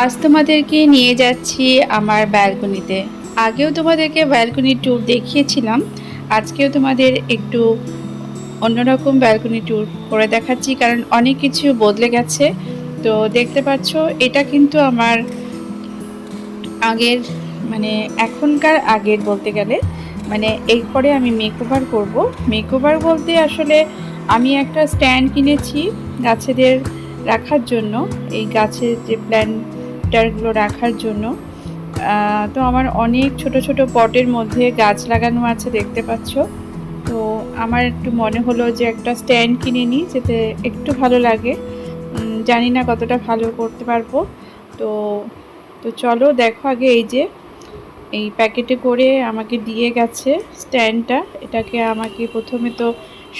আজ তোমাদেরকে নিয়ে যাচ্ছি আমার ব্যালকনিতে। আগেও তোমাদেরকে ব্যালকনি ট্যুর দেখিয়েছিলাম, আজকেও তোমাদের একটু অন্যরকম ব্যালকনি ট্যুর করে দেখাচ্ছি, কারণ অনেক কিছু বদলে গেছে। তো দেখতে পাচ্ছ, এটা কিন্তু আমার আগের মানে এখনকার আগের বলতে গেলে। মানে এরপরে আমি মেকওভার করব। মেকওভার বলতে আসলে আমি একটা স্ট্যান্ড কিনেছি গাছেদের রাখার জন্য। এই গাছের যে প্ল্যান্টারগুলো রাখার জন্য। তো আমার অনেক ছোট ছোট পটের মধ্যে গাছ লাগানো আছে দেখতে পাচ্ছ। তো আমার একটু মনে হলো যে একটা স্ট্যান্ড কিনে নিই যেতে একটু ভালো লাগে। জানি না কতটা ভালো করতে পারব। তো তো চলো দেখো আগে এই যে, এই প্যাকেটে করে আমাকে দিয়ে গেছে স্ট্যান্ডটা। এটাকে আমাকে প্রথমে তো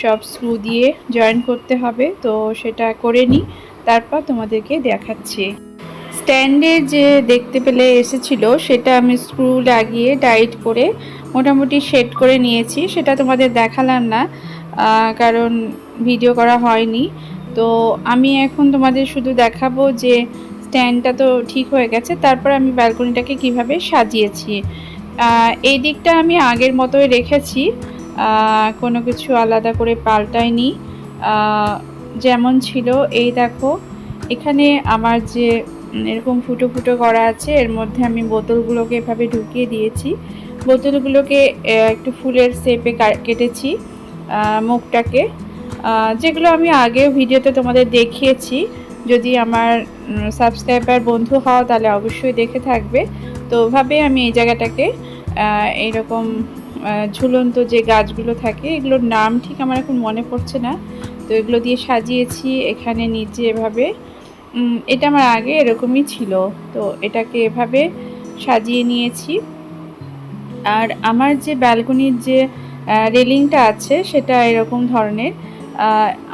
সব স্ক্রু দিয়ে জয়েন করতে হবে। তো সেটা করে নিই, তারপর তোমাদেরকে দেখাচ্ছি। স্ট্যান্ডে যে দেখতে পেলে এসেছিল, সেটা আমি স্ক্রু লাগিয়ে টাইট করে মোটামুটি সেট করে নিয়েছি। সেটা তোমাদের দেখালাম না কারণ ভিডিও করা হয়নি। তো আমি এখন তোমাদের শুধু দেখাবো যে স্ট্যান্ডটা তো ঠিক হয়ে গেছে, তারপর আমি ব্যালকনিটাকে কীভাবে সাজিয়েছি। এই দিকটা আমি আগের মতোই রেখেছি কোনো কিছু আলাদা করে পাল্টাইনি। যেমন ছিল, এই দেখো, এখানে আমার যে এরকম ফুটো ফুটো করা আছে। এর মধ্যে আমি বোতলগুলোকে এভাবে ঢুকিয়ে দিয়েছি। বোতলগুলোকে একটু ফুলের শেপে কেটেছি মুখটাকে। যেগুলো আমি আগেও ভিডিওতে তোমাদের দেখিয়েছি। যদি আমার সাবস্ক্রাইবার বন্ধু হও তাহলে অবশ্যই দেখে থাকবে। তো ওভাবে আমি এই জায়গাটাকে এইরকম ঝুলন্ত যে গাছগুলো থাকে, এগুলোর নাম ঠিক আমার এখন মনে পড়ছে না। তো এগুলো দিয়ে সাজিয়েছি, এখানে নিচে এভাবে। এটা আমার আগে এরকমই ছিল। তো এটাকে এভাবে সাজিয়ে নিয়েছি। আর আমার যে ব্যালকনির যে রেলিংটা আছে সেটা এরকম ধরনের।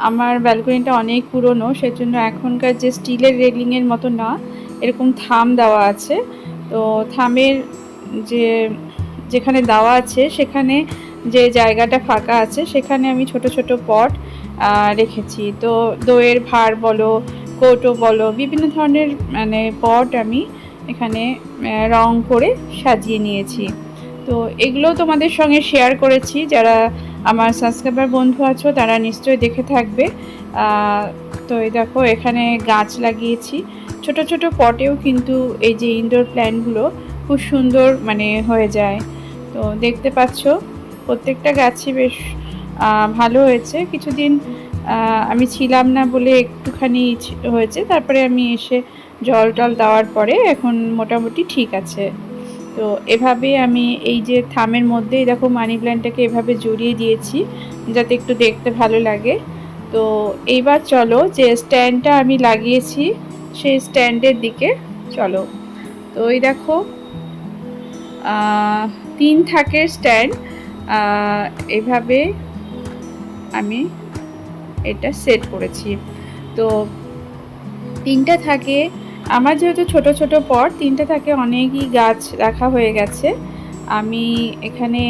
আমার ব্যালকনিটা অনেক পুরনো, সেজন্য এখনকার যে স্টিলের রেলিংয়ের মতো না, এরকম থাম দেওয়া আছে। তো থামের যে, যেখানে দেওয়া আছে সেখানে যে জায়গাটা ফাঁকা আছে সেখানে আমি ছোট ছোট পট রেখেছি। তো দইয়ের ভার বলো কৌটো বলো, বিভিন্ন ধরনের মানে পট আমি এখানে রং করে সাজিয়ে নিয়েছি। তো এগুলো তোমাদের সঙ্গে শেয়ার করেছি। যারা আমার সাবস্ক্রাইবার বন্ধু আছো, তারা নিশ্চয়ই দেখে থাকবে। তো এই দেখো, এখানে গাছ লাগিয়েছি। ছোট ছোট পটেও কিন্তু এই যে ইনডোর প্ল্যান্টগুলো খুব সুন্দর মানে হয়ে যায়। তো দেখতে পাচ্ছ, প্রত্যেকটা গাছই বেশ ভালো হয়েছে। কিছুদিন আমি ছিলাম না বলে একটুখানি হয়েছে। তারপরে আমি এসে জল টল দেওয়ার পরে এখন মোটামুটি ঠিক আছে। তো এভাবে আমি এই যে থামের মধ্যেই দেখো মানি প্ল্যান্টটাকে এভাবে জড়িয়ে দিয়েছি, যাতে একটু দেখতে ভালো লাগে। তো এইবার চলো যে স্ট্যান্ডটা আমি লাগিয়েছি, সেই স্ট্যান্ডের দিকে চলো। তো এই দেখো তিন থাকের স্ট্যান্ড এভাবে আমি এটা সেট করেছি। তো তিনটা থাকে। আমার যেহেতু ছোট ছোট পট, তিনটা থাকে অনেকই গাছ রাখা হয়ে গেছে। আমি এখানে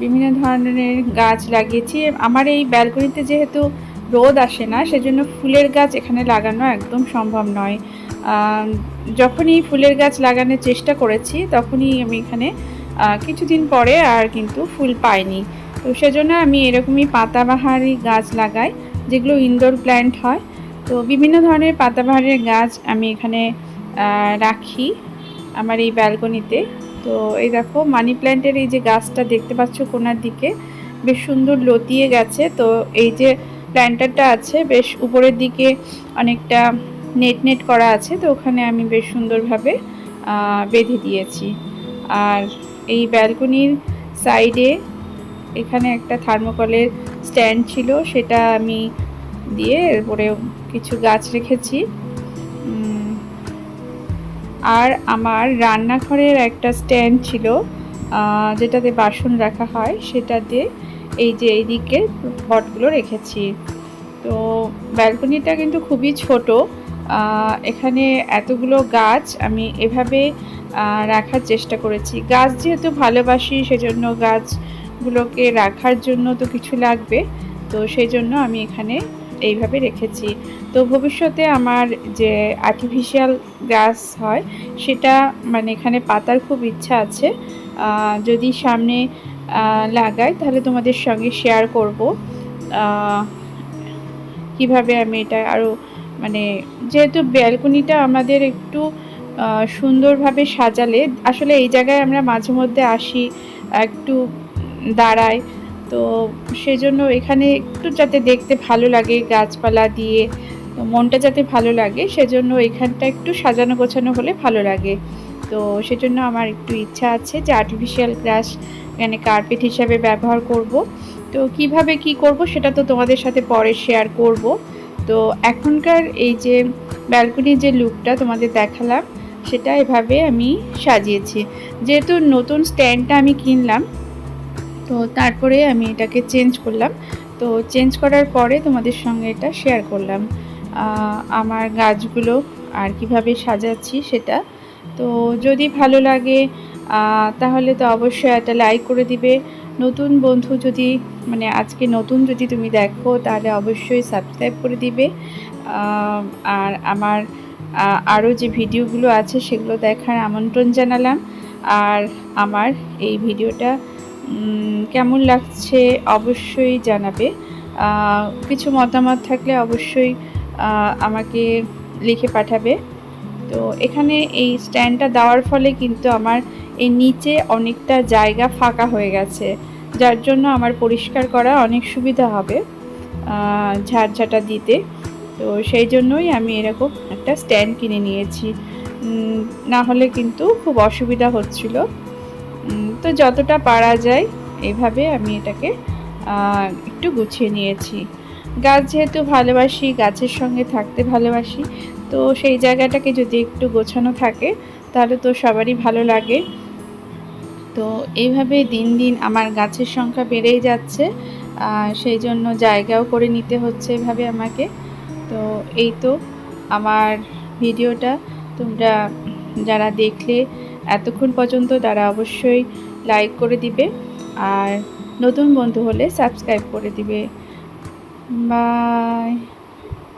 বিভিন্ন ধরনের গাছ লাগিয়েছি। আমার এই ব্যালকনিতে যেহেতু রোদ আসে না, সেজন্য ফুলের গাছ এখানে লাগানো একদম সম্ভব নয়। যখনই ফুলের গাছ লাগানোর চেষ্টা করেছি, তখনই আমি এখানে কিছুদিন পরে আর কিন্তু ফুল পাইনি। তো সেজন্য আমি এরকমই পাতাবাহারি গাছ লাগাই, যেগুলো ইনডোর প্ল্যান্ট হয়। তো বিভিন্ন ধরনের পাতাবাহারের গাছ আমি এখানে রাখি আমার এই ব্যালকনিতে। তো এই দেখো, মানি প্ল্যান্টের এই যে গাছটা দেখতে পাচ্ছ কোনার দিকে, বেশ সুন্দর লতিয়ে গেছে। তো এই যে প্ল্যান্টারটা আছে, বেশ উপরের দিকে অনেকটা নেট নেট করা আছে, তো ওখানে আমি বেশ সুন্দরভাবে বেঁধে দিয়েছি। আর এই ব্যালকনির সাইডে এখানে একটা থার্মোকলের স্ট্যান্ড ছিল, সেটা আমি দিয়ে এরপরে কিছু গাছ রেখেছি। আর আমার রান্নাঘরের একটা স্ট্যান্ড ছিল যেটাতে বাসন রাখা হয় সেটাতে এই যে এইদিকে পটগুলো রেখেছি। তো ব্যালকনিটা কিন্তু খুবই ছোট এখানে এতগুলো গাছ আমি এভাবে রাখার চেষ্টা করেছি। গাছ যেহেতু ভালোবাসি, সেজন্য গাছগুলোকে রাখার জন্য তো কিছু লাগবে। তো সেই জন্য আমি এখানে এইভাবে রেখেছি। তো ভবিষ্যতে আমার যে আর্টিফিশিয়াল গাছ হয়, সেটা মানে এখানে পাতার খুব ইচ্ছা আছে। যদি সামনে লাগাই, তাহলে তোমাদের সঙ্গে শেয়ার করব। কীভাবে আমি এটা আরও মানে যেহেতু ব্যালকনিটা আমাদের একটু সুন্দরভাবে সাজালে, আসলে এই জায়গায় আমরা মাঝে মধ্যে আসি, একটু দাঁড়াই তো সেজন্য এখানে একটু যাতে দেখতে ভালো লাগে গাছপালা দিয়ে মনটা যাতে ভালো লাগে, সেজন্য এখানটা একটু সাজানো গোছানো হলে ভালো লাগে। তো সেজন্য আমার একটু ইচ্ছা আছে যে আর্টিফিশিয়াল গ্রাস এখানে কার্পেট হিসাবে ব্যবহার করব। তো কীভাবে কি করব সেটা তো তোমাদের সাথে পরে শেয়ার করব। তো এখনকার এই যে ব্যালকনির যে লুকটা তোমাদের দেখালাম, সেটা এভাবে আমি সাজিয়েছি। যেহেতু নতুন স্ট্যান্ডটা আমি কিনলাম তো তারপরে আমি এটাকে চেঞ্জ করলাম। তো চেঞ্জ করার পরে তোমাদের সঙ্গে এটা শেয়ার করলাম। আমার গাছগুলো আর কীভাবে সাজাচ্ছি সেটা। তো যদি ভালো লাগে তাহলে তো অবশ্যই একটা লাইক করে দিবে। নতুন বন্ধু যদি মানে আজকে নতুন যদি তুমি দেখো, তাহলে অবশ্যই সাবস্ক্রাইব করে দিবে। আর আমার আরও যে ভিডিওগুলো আছে, সেগুলো দেখার আমন্ত্রণ জানালাম। আর আমার এই ভিডিওটা কেমন লাগছে অবশ্যই জানাবে। কিছু মতামত থাকলে অবশ্যই আমাকে লিখে পাঠাবে। তো এখানে এই স্ট্যান্ডটা দেওয়ার ফলে কিন্তু আমার এই নিচে অনেকটা জায়গা ফাঁকা হয়ে গেছে। যার জন্য আমার পরিষ্কার করা অনেক সুবিধা হবে ঝাড়ঝাটা দিতে। তো সেই জন্যই আমি এরকম একটা স্ট্যান্ড কিনে নিয়েছি। না হলে কিন্তু খুব অসুবিধা হচ্ছিল। তো যতটা পারা যায় এইভাবে আমি এটাকে একটু গুছিয়ে নিয়েছি। গাছ যেহেতু ভালোবাসি, গাছের সঙ্গে থাকতে ভালোবাসি, তো সেই জায়গাটাকে যদি একটু গোছানো থাকে, তাহলে তো সবারই ভালো লাগে। তো এইভাবে দিন দিন আমার গাছের সংখ্যা বেড়েই যাচ্ছে সেই জন্য জায়গাও করে নিতে হচ্ছে এভাবে আমাকে। তো এই তো আমার ভিডিওটা, তোমরা যারা দেখলে এতক্ষণ পর্যন্ত তারা অবশ্যই লাইক করে দিবে আর নতুন বন্ধু হলে সাবস্ক্রাইব করে দিবে। বাই